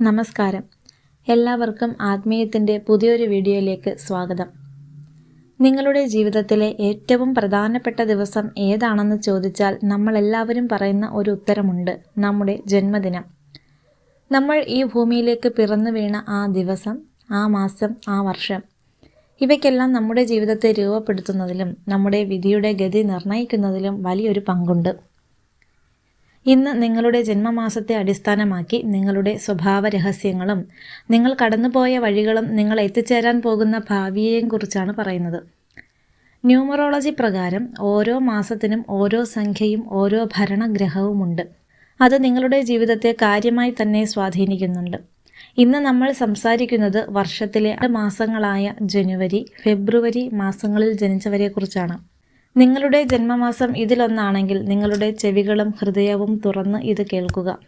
നമസ്കാരം. എല്ലാവർക്കും ആത്മീയത്തിന്റെ പുതിയൊരു വീഡിയോയിലേക്ക് സ്വാഗതം. നിങ്ങളുടെ ജീവിതത്തിലെ ഏറ്റവും പ്രധാനപ്പെട്ട ദിവസം ഏതാണെന്ന് ചോദിച്ചാൽ നമ്മളെല്ലാവരും പറയുന്ന ഒരു ഉത്തരമുണ്ട് നമ്മുടെ ജന്മദിനം. നമ്മൾ ഈ ഭൂമിയിലേക്ക് പിറന്നു വീണ ആ ദിവസം ആ മാസം ആ വർഷം ഇവയ്ക്കെല്ലാം നമ്മുടെ ജീവിതത്തെ രൂപപ്പെടുത്തുന്നതിലും നമ്മുടെ വിധിയുടെ ഗതി നിർണയിക്കുന്നതിലും വലിയൊരു പങ്കുണ്ട്. ഇന്ന് നിങ്ങളുടെ ജന്മമാസത്തെ അടിസ്ഥാനമാക്കി നിങ്ങളുടെ സ്വഭാവ രഹസ്യങ്ങളും നിങ്ങൾ കടന്നുപോയ വഴികളും നിങ്ങൾ എത്തിച്ചേരാൻ പോകുന്ന ഭാവിയെയും കുറിച്ചാണ് പറയുന്നത്. ന്യൂമറോളജി പ്രകാരം ഓരോ മാസത്തിനും ഓരോ സംഖ്യയും ഓരോ ഭരണഗ്രഹവുമുണ്ട്. അത് നിങ്ങളുടെ ജീവിതത്തെ കാര്യമായി തന്നെ സ്വാധീനിക്കുന്നുണ്ട്. ഇന്ന് നമ്മൾ സംസാരിക്കുന്നത് വർഷത്തിലെ മാസങ്ങളായ ജനുവരി ഫെബ്രുവരി മാസങ്ങളിൽ ജനിച്ചവരെക്കുറിച്ചാണ്. നിങ്ങളുടെ ജന്മമാസം ഇതിലൊന്നാണെങ്കിൽ നിങ്ങളുടെ ചെവികളും ഹൃദയവും തുറന്ന് ഇത് കേൾക്കുക.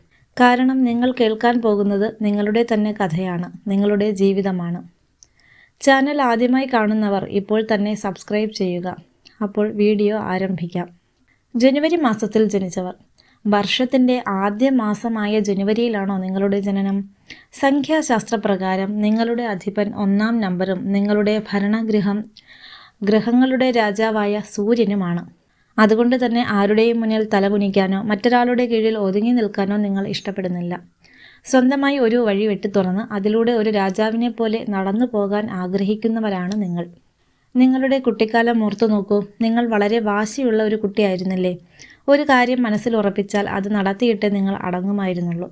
കാരണം നിങ്ങൾ കേൾക്കാൻ പോകുന്നത് നിങ്ങളുടെ തന്നെ കഥയാണ് നിങ്ങളുടെ ജീവിതമാണ്. ചാനൽ ആദ്യമായി കാണുന്നവർ ഇപ്പോൾ തന്നെ സബ്സ്ക്രൈബ് ചെയ്യുക. അപ്പോൾ വീഡിയോ ആരംഭിക്കാം. ജനുവരി മാസത്തിൽ ജനിച്ചവർ. വർഷത്തിന്റെ ആദ്യ മാസമായ ജനുവരിയിലാണോ നിങ്ങളുടെ ജനനം? സംഖ്യാശാസ്ത്രപ്രകാരം നിങ്ങളുടെ അധിപൻ ഒന്നാം നമ്പറും നിങ്ങളുടെ ഭരണഗൃഹം ഗ്രഹങ്ങളുടെ രാജാവായ സൂര്യനുമാണ്. അതുകൊണ്ട് തന്നെ ആരുടെയും മുന്നിൽ തലകുനിക്കാനോ മറ്റൊരാളുടെ കീഴിൽ ഒതുങ്ങി നിൽക്കാനോ നിങ്ങൾ ഇഷ്ടപ്പെടുന്നില്ല. സ്വന്തമായി ഒരു വഴി വെട്ടി തുറന്ന് അതിലൂടെ ഒരു രാജാവിനെ പോലെ നടന്നു പോകാൻ ആഗ്രഹിക്കുന്നവരാണ് നിങ്ങൾ. നിങ്ങളുടെ കുട്ടിക്കാലം ഓർത്തു നോക്കൂ. നിങ്ങൾ വളരെ വാശിയുള്ള ഒരു കുട്ടിയായിരുന്നില്ലേ? ഒരു കാര്യം മനസ്സിൽ ഉറപ്പിച്ചാൽ അത് നടത്തിയിട്ട് നിങ്ങൾ അടങ്ങുമായിരുന്നുള്ളൂ.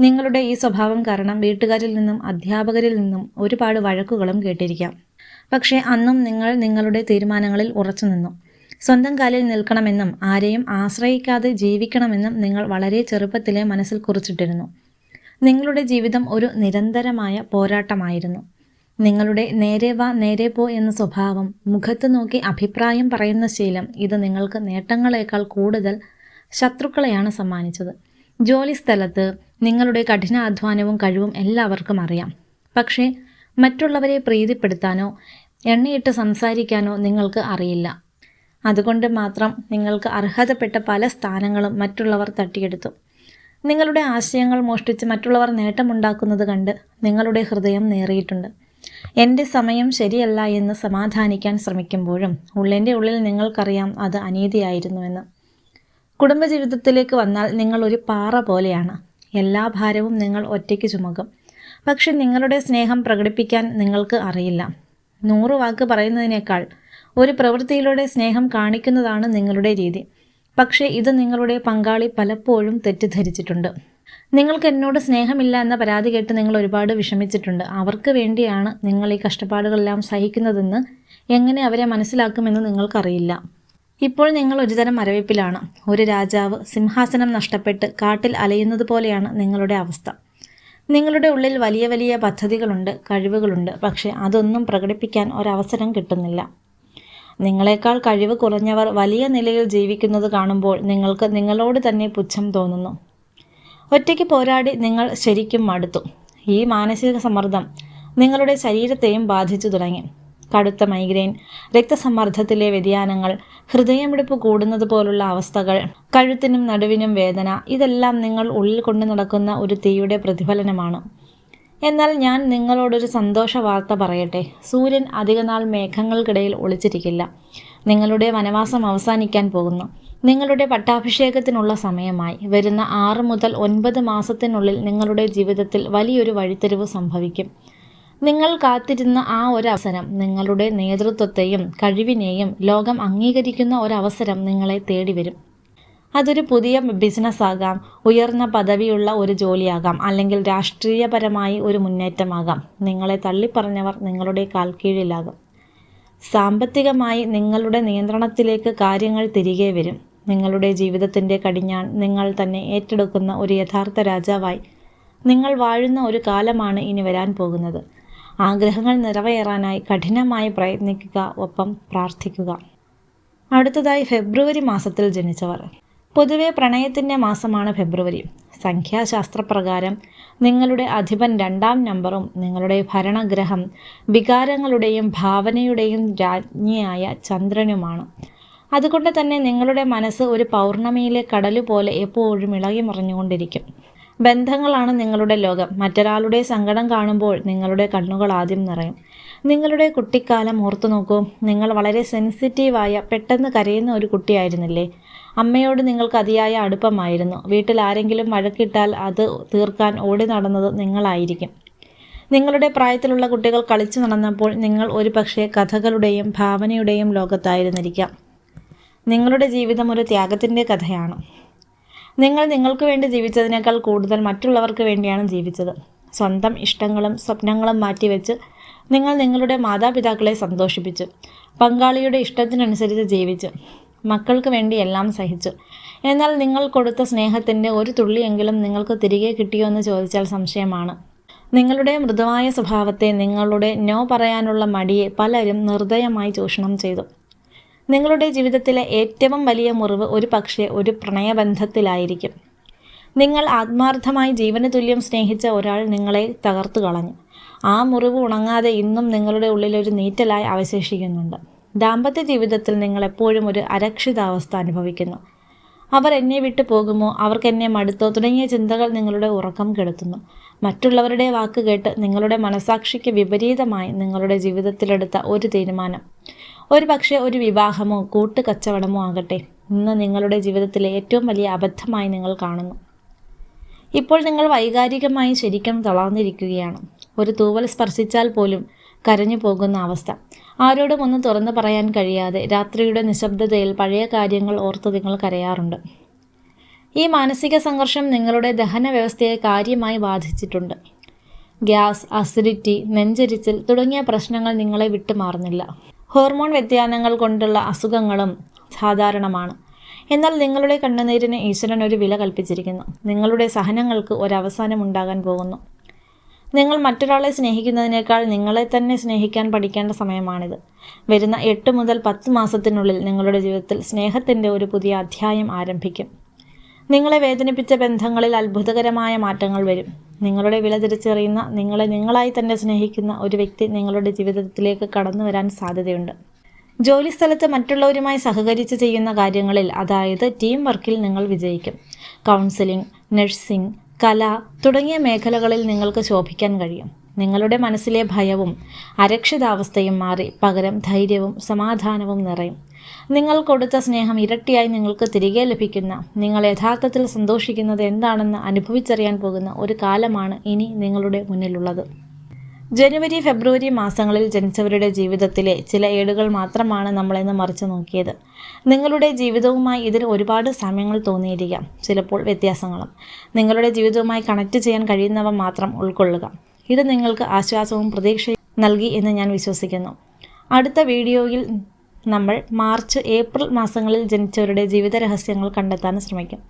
നിങ്ങളുടെ ഈ സ്വഭാവം കാരണം വീട്ടുകാരിൽ നിന്നും അധ്യാപകരിൽ നിന്നും ഒരുപാട് വഴക്കുകളും കേട്ടിരിക്കാം. പക്ഷേ അന്നും നിങ്ങൾ നിങ്ങളുടെ തീരുമാനങ്ങളിൽ ഉറച്ചു നിന്നു. സ്വന്തം കാലിൽ നിൽക്കണമെന്നും ആരെയും ആശ്രയിക്കാതെ ജീവിക്കണമെന്നും നിങ്ങൾ വളരെ ചെറുപ്പത്തിലെ മനസ്സിൽ കുറിച്ചിട്ടിരുന്നു. നിങ്ങളുടെ ജീവിതം ഒരു നിരന്തരമായ പോരാട്ടമായിരുന്നു. നിങ്ങളുടെ നേരെ വാ നേരെ പോ എന്ന സ്വഭാവം മുഖത്ത് നോക്കി അഭിപ്രായം പറയുന്ന ശീലം ഇത് നിങ്ങൾക്ക് നേട്ടങ്ങളേക്കാൾ കൂടുതൽ ശത്രുക്കളെയാണ് സമ്മാനിച്ചത്. ജോലി സ്ഥലത്ത് നിങ്ങളുടെ കഠിനാധ്വാനവും കഴിവും എല്ലാവർക്കും അറിയാം. പക്ഷേ മറ്റുള്ളവരെ പ്രീതിപ്പെടുത്താനോ എണ്ണയിട്ട് സംസാരിക്കാനോ നിങ്ങൾക്ക് അറിയില്ല. അതുകൊണ്ട് മാത്രം നിങ്ങൾക്ക് അർഹതപ്പെട്ട പല സ്ഥാനങ്ങളും മറ്റുള്ളവർ തട്ടിയെടുത്തു. നിങ്ങളുടെ ആശയങ്ങൾ മോഷ്ടിച്ച് മറ്റുള്ളവർ നേട്ടമുണ്ടാക്കുന്നത് കണ്ട് നിങ്ങളുടെ ഹൃദയം നേറിയിട്ടുണ്ട്. എന്റെ സമയം ശരിയല്ല എന്ന് സമാധാനിക്കാൻ ശ്രമിക്കുമ്പോഴും ഉള്ളിന്റെ ഉള്ളിൽ നിങ്ങൾക്കറിയാം അത് അനീതിയായിരുന്നുവെന്ന്. കുടുംബജീവിതത്തിലേക്ക് വന്നാൽ നിങ്ങൾ ഒരു പാറ പോലെയാണ്. എല്ലാ ഭാരവും നിങ്ങൾ ഒറ്റയ്ക്ക് ചുമക്കും. പക്ഷെ നിങ്ങളുടെ സ്നേഹം പ്രകടിപ്പിക്കാൻ നിങ്ങൾക്ക് അറിയില്ല. നൂറ് വാക്ക് പറയുന്നതിനേക്കാൾ ഒരു പ്രവൃത്തിയിലൂടെ സ്നേഹം കാണിക്കുന്നതാണ് നിങ്ങളുടെ രീതി. പക്ഷേ ഇത് നിങ്ങളുടെ പങ്കാളി പലപ്പോഴും തെറ്റിദ്ധരിച്ചിട്ടുണ്ട്. നിങ്ങൾക്ക് എന്നോട് സ്നേഹമില്ല എന്ന പരാതി കേട്ട് നിങ്ങൾ ഒരുപാട് വിഷമിച്ചിട്ടുണ്ട്. അവർക്ക് വേണ്ടിയാണ് നിങ്ങൾ ഈ കഷ്ടപ്പാടുകളെല്ലാം സഹിക്കുന്നതെന്ന് എങ്ങനെ അവരെ മനസ്സിലാക്കുമെന്ന് നിങ്ങൾക്കറിയില്ല. ഇപ്പോൾ നിങ്ങൾ ഒരുതരം മരവിപ്പിലാണ് ഒരു രാജാവ് സിംഹാസനം നഷ്ടപ്പെട്ട് കാട്ടിൽ അലയുന്നത് പോലെയാണ് നിങ്ങളുടെ അവസ്ഥ. നിങ്ങളുടെ ഉള്ളിൽ വലിയ വലിയ പദ്ധതികളുണ്ട് കഴിവുകളുണ്ട് പക്ഷേ അതൊന്നും പ്രകടിപ്പിക്കാൻ ഒരവസരം കിട്ടുന്നില്ല. നിങ്ങളെക്കാൾ കഴിവ് കുറഞ്ഞവർ വലിയ നിലയിൽ ജീവിക്കുന്നത് കാണുമ്പോൾ നിങ്ങൾക്ക് നിങ്ങളോട് തന്നെ പുച്ഛം തോന്നുന്നു. ഒറ്റയ്ക്ക് പോരാടി നിങ്ങൾ ശരിക്കും മടുത്തു. ഈ മാനസിക സമ്മർദ്ദം നിങ്ങളുടെ ശരീരത്തെയും ബാധിച്ചു തുടങ്ങി. കടുത്ത മൈഗ്രെയിൻ രക്തസമ്മർദ്ദത്തിലെ വ്യതിയാനങ്ങൾ ഹൃദയമിടിപ്പ് കൂടുന്നത് പോലുള്ള അവസ്ഥകൾ കഴുത്തിനും നടുവിനും വേദന ഇതെല്ലാം നിങ്ങൾ ഉള്ളിൽ കൊണ്ടു നടക്കുന്ന ഒരു തീയുടെ പ്രതിഫലനമാണ്. എന്നാൽ ഞാൻ നിങ്ങളോടൊരു സന്തോഷ വാർത്ത പറയട്ടെ. സൂര്യൻ അധികനാൾ മേഘങ്ങൾക്കിടയിൽ ഒളിച്ചിരിക്കില്ല. നിങ്ങളുടെ വനവാസം അവസാനിക്കാൻ പോകുന്നു. നിങ്ങളുടെ പട്ടാഭിഷേകത്തിനുള്ള സമയമായി. വരുന്ന ആറ് മുതൽ ഒൻപത് മാസത്തിനുള്ളിൽ നിങ്ങളുടെ ജീവിതത്തിൽ വലിയൊരു വഴിത്തിരിവ് സംഭവിക്കും. നിങ്ങൾ കാത്തിരുന്ന ആ ഒരു അവസരം നിങ്ങളുടെ നേതൃത്വത്തെയും കഴിവിനെയും ലോകം അംഗീകരിക്കുന്ന ഒരവസരം നിങ്ങളെ തേടി വരും അതൊരു പുതിയ ബിസിനസ് ആകാം ഉയർന്ന പദവിയുള്ള ഒരു ജോലിയാകാം അല്ലെങ്കിൽ രാഷ്ട്രീയപരമായി ഒരു മുന്നേറ്റമാകാം. നിങ്ങളെ തള്ളിപ്പറഞ്ഞവർ നിങ്ങളുടെ കാൽക്കീഴിലാകും സാമ്പത്തികമായി നിങ്ങളുടെ നിയന്ത്രണത്തിലേക്ക് കാര്യങ്ങൾ തിരികെ വരും. നിങ്ങളുടെ ജീവിതത്തിന്റെ കടിഞ്ഞാൺ നിങ്ങൾ തന്നെ ഏറ്റെടുക്കുന്ന ഒരു യഥാർത്ഥ രാജാവായി നിങ്ങൾ വാഴുന്ന ഒരു കാലമാണ് ഇനി വരാൻ പോകുന്നത്. ആഗ്രഹങ്ങൾ നിറവേറാനായി കഠിനമായി പ്രയത്നിക്കുക ഒപ്പം പ്രാർത്ഥിക്കുക. അടുത്തതായി ഫെബ്രുവരി മാസത്തിൽ ജനിച്ചവർ. പൊതുവെ പ്രണയത്തിന്റെ മാസമാണ് ഫെബ്രുവരി. സംഖ്യാശാസ്ത്രപ്രകാരം നിങ്ങളുടെ അധിപൻ രണ്ടാം നമ്പറും നിങ്ങളുടെ ഭരണഗ്രഹം വികാരങ്ങളുടെയും ഭാവനയുടെയും രാജ്ഞിയായ ചന്ദ്രനുമാണ്. അതുകൊണ്ട് തന്നെ നിങ്ങളുടെ മനസ്സ് ഒരു പൗർണമിയിലെ കടലുപോലെ എപ്പോഴും ഇളകി മറിഞ്ഞുകൊണ്ടിരിക്കും ബന്ധങ്ങളാണ് നിങ്ങളുടെ ലോകം. മറ്റൊരാളുടെ സങ്കടം കാണുമ്പോൾ നിങ്ങളുടെ കണ്ണുകൾ ആദ്യം നിറയും. നിങ്ങളുടെ കുട്ടിക്കാലം ഓർത്തു നോക്കൂ. നിങ്ങൾ വളരെ സെൻസിറ്റീവായ പെട്ടെന്ന് കരയുന്ന ഒരു കുട്ടിയായിരുന്നില്ലേ? അമ്മയോട് നിങ്ങൾക്ക് അതിയായ അടുപ്പമായിരുന്നു. വീട്ടിൽ ആരെങ്കിലും വഴക്കിട്ടാൽ അത് തീർക്കാൻ ഓടി നടന്നത് നിങ്ങളായിരിക്കും. നിങ്ങളുടെ പ്രായത്തിലുള്ള കുട്ടികൾ കളിച്ചു നടന്നപ്പോൾ നിങ്ങൾ ഒരു പക്ഷേ കഥകളുടെയും ഭാവനയുടെയും ലോകത്തായിരുന്നിരിക്കാം. നിങ്ങളുടെ ജീവിതം ഒരു ത്യാഗത്തിന്റെ കഥയാണ്. നിങ്ങൾ നിങ്ങൾക്ക് വേണ്ടി ജീവിച്ചതിനേക്കാൾ കൂടുതൽ മറ്റുള്ളവർക്ക് വേണ്ടിയാണ് ജീവിച്ചത്. സ്വന്തം ഇഷ്ടങ്ങളും സ്വപ്നങ്ങളും മാറ്റിവെച്ച് നിങ്ങൾ നിങ്ങളുടെ മാതാപിതാക്കളെ സന്തോഷിപ്പിച്ചു പങ്കാളിയുടെ ഇഷ്ടത്തിനനുസരിച്ച് ജീവിച്ചു മക്കൾക്ക് വേണ്ടി എല്ലാം സഹിച്ചു. എന്നാൽ നിങ്ങൾ കൊടുത്ത സ്നേഹത്തിന്റെ ഒരു തുള്ളിയെങ്കിലും നിങ്ങൾക്ക് തിരികെ കിട്ടിയോ എന്ന് ചോദിച്ചാൽ സംശയമാണ്. നിങ്ങളുടെ മൃദുവായ സ്വഭാവത്തെ നിങ്ങളുടെ നോ പറയാനുള്ള മടിയെ പലരും നിർദ്ദയമായി ചൂഷണം ചെയ്തു. നിങ്ങളുടെ ജീവിതത്തിലെ ഏറ്റവും വലിയ മുറിവ് ഒരു പക്ഷേ ഒരു പ്രണയബന്ധത്തിലായിരിക്കും. നിങ്ങൾ ആത്മാർത്ഥമായി ജീവന തുല്യം സ്നേഹിച്ച ഒരാൾ നിങ്ങളെ തകർത്തു കളഞ്ഞു. ആ മുറിവ് ഉണങ്ങാതെ ഇന്നും നിങ്ങളുടെ ഉള്ളിൽ ഒരു നീറ്റലായി അവശേഷിക്കുന്നുണ്ട്. ദാമ്പത്യ ജീവിതത്തിൽ നിങ്ങൾ എപ്പോഴും ഒരു അരക്ഷിതാവസ്ഥ അനുഭവിക്കുന്നു. അവർ എന്നെ വിട്ടു പോകുമോ? അവർക്ക് എന്നെ മടുത്തോ? തുടങ്ങിയ ചിന്തകൾ നിങ്ങളുടെ ഉറക്കം കെടുത്തുന്നു. മറ്റുള്ളവരുടെ വാക്ക് കേട്ട് നിങ്ങളുടെ മനസാക്ഷിക്ക് വിപരീതമായി നിങ്ങളുടെ ജീവിതത്തിലെടുത്ത ഒരു തീരുമാനം. ഒരു പക്ഷേ ഒരു വിവാഹമോ കൂട്ടുകച്ചവടമോ ആകട്ടെ. ഇന്ന് നിങ്ങളുടെ ജീവിതത്തിലെ ഏറ്റവും വലിയ അബദ്ധമായി നിങ്ങൾ കാണുന്നു. ഇപ്പോൾ നിങ്ങൾ വൈകാരികമായി ശരിക്കും തളർന്നിരിക്കുകയാണ്. ഒരു തൂവൽ സ്പർശിച്ചാൽ പോലും കരഞ്ഞു പോകുന്ന അവസ്ഥ. ആരോടും ഒന്നും തുറന്നു പറയാൻ കഴിയാതെ രാത്രിയുടെ നിശബ്ദതയിൽ പഴയ കാര്യങ്ങൾ ഓർത്ത് നിങ്ങൾ കരയാറുണ്ട്. ഈ മാനസിക സംഘർഷം നിങ്ങളുടെ ദഹന വ്യവസ്ഥയെ കാര്യമായി ബാധിച്ചിട്ടുണ്ട്. ഗ്യാസ് അസിഡിറ്റി നെഞ്ചരിച്ചിൽ തുടങ്ങിയ പ്രശ്നങ്ങൾ നിങ്ങളെ വിട്ടുമാറുന്നില്ല. ഹോർമോൺ വ്യതിയാനങ്ങൾ കൊണ്ടുള്ള അസുഖങ്ങളും സാധാരണമാണ്. എന്നാൽ നിങ്ങളുടെ കണ്ണുനീരിന് ഈശ്വരൻ ഒരു വില കൽപ്പിച്ചിരിക്കുന്നു. നിങ്ങളുടെ സഹനങ്ങൾക്ക് ഒരവസാനം ഉണ്ടാകാൻ പോകുന്നു. നിങ്ങൾ മറ്റൊരാളെ സ്നേഹിക്കുന്നതിനേക്കാൾ നിങ്ങളെ തന്നെ സ്നേഹിക്കാൻ പഠിക്കേണ്ട സമയമാണിത്. വരുന്ന എട്ട് മുതൽ പത്ത് മാസത്തിനുള്ളിൽ നിങ്ങളുടെ ജീവിതത്തിൽ സ്നേഹത്തിന്റെ ഒരു പുതിയ അധ്യായം ആരംഭിക്കും. നിങ്ങളെ വേദനിപ്പിച്ച ബന്ധങ്ങളിൽ അത്ഭുതകരമായ മാറ്റങ്ങൾ വരും. നിങ്ങളുടെ വില തിരിച്ചറിയുന്ന നിങ്ങളെ നിങ്ങളായി തന്നെ സ്നേഹിക്കുന്ന ഒരു വ്യക്തി നിങ്ങളുടെ ജീവിതത്തിലേക്ക് കടന്നു വരാൻ സാധ്യതയുണ്ട്. ജോലിസ്ഥലത്ത് മറ്റുള്ളവരുമായി സഹകരിച്ച് ചെയ്യുന്ന കാര്യങ്ങളിൽ അതായത് ടീം വർക്കിൽ നിങ്ങൾ വിജയിക്കും. കൗൺസിലിംഗ് നഴ്സിംഗ് കല തുടങ്ങിയ മേഖലകളിൽ നിങ്ങൾക്ക് ശോഭിക്കാൻ കഴിയും. നിങ്ങളുടെ മനസ്സിലെ ഭയവും അരക്ഷിതാവസ്ഥയും മാറി പകരം ധൈര്യവും സമാധാനവും നിറയും. നിങ്ങൾ കൊടുത്ത സ്നേഹം ഇരട്ടിയായി നിങ്ങൾക്ക് തിരികെ ലഭിക്കുന്ന നിങ്ങൾ യഥാർത്ഥത്തിൽ സന്തോഷിക്കുന്നത് എന്താണെന്ന് അനുഭവിച്ചറിയാൻ പോകുന്ന ഒരു കാലമാണ് ഇനി നിങ്ങളുടെ മുന്നിലുള്ളത്. ജനുവരി ഫെബ്രുവരി മാസങ്ങളിൽ ജനിച്ചവരുടെ ജീവിതത്തിലെ ചില ഏടുകൾ മാത്രമാണ് നമ്മളിന്ന് മറിച്ചു നോക്കിയത്. നിങ്ങളുടെ ജീവിതവുമായി ഇതിന് ഒരുപാട് സമയങ്ങൾ തോന്നിയിരിക്കാം. ചിലപ്പോൾ വ്യത്യാസങ്ങളും. നിങ്ങളുടെ ജീവിതവുമായി കണക്ട് ചെയ്യാൻ കഴിയുന്നവ മാത്രം ഉൾക്കൊള്ളുക. ഇത് നിങ്ങൾക്ക് ആശ്വാസവും പ്രതീക്ഷയും നൽകി എന്ന് ഞാൻ വിശ്വസിക്കുന്നു. അടുത്ത വീഡിയോയിൽ നമ്മൾ മാർച്ച് ഏപ്രിൽ മാസങ്ങളിൽ ജനിച്ചവരുടെ ജീവിത രഹസ്യങ്ങൾ കണ്ടെത്താൻ ശ്രമിക്കും.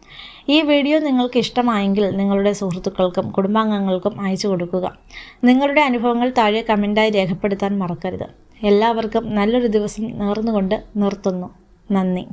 ഈ വീഡിയോ നിങ്ങൾക്ക് ഇഷ്ടമായെങ്കിൽ നിങ്ങളുടെ സുഹൃത്തുക്കൾക്കും കുടുംബാംഗങ്ങൾക്കും അയച്ചു കൊടുക്കുക. നിങ്ങളുടെ അനുഭവങ്ങൾ താഴെ കമന്റായി രേഖപ്പെടുത്താൻ മറക്കരുത്. എല്ലാവർക്കും നല്ലൊരു ദിവസം നേർന്നുകൊണ്ട് നിർത്തുന്നു. നന്ദി.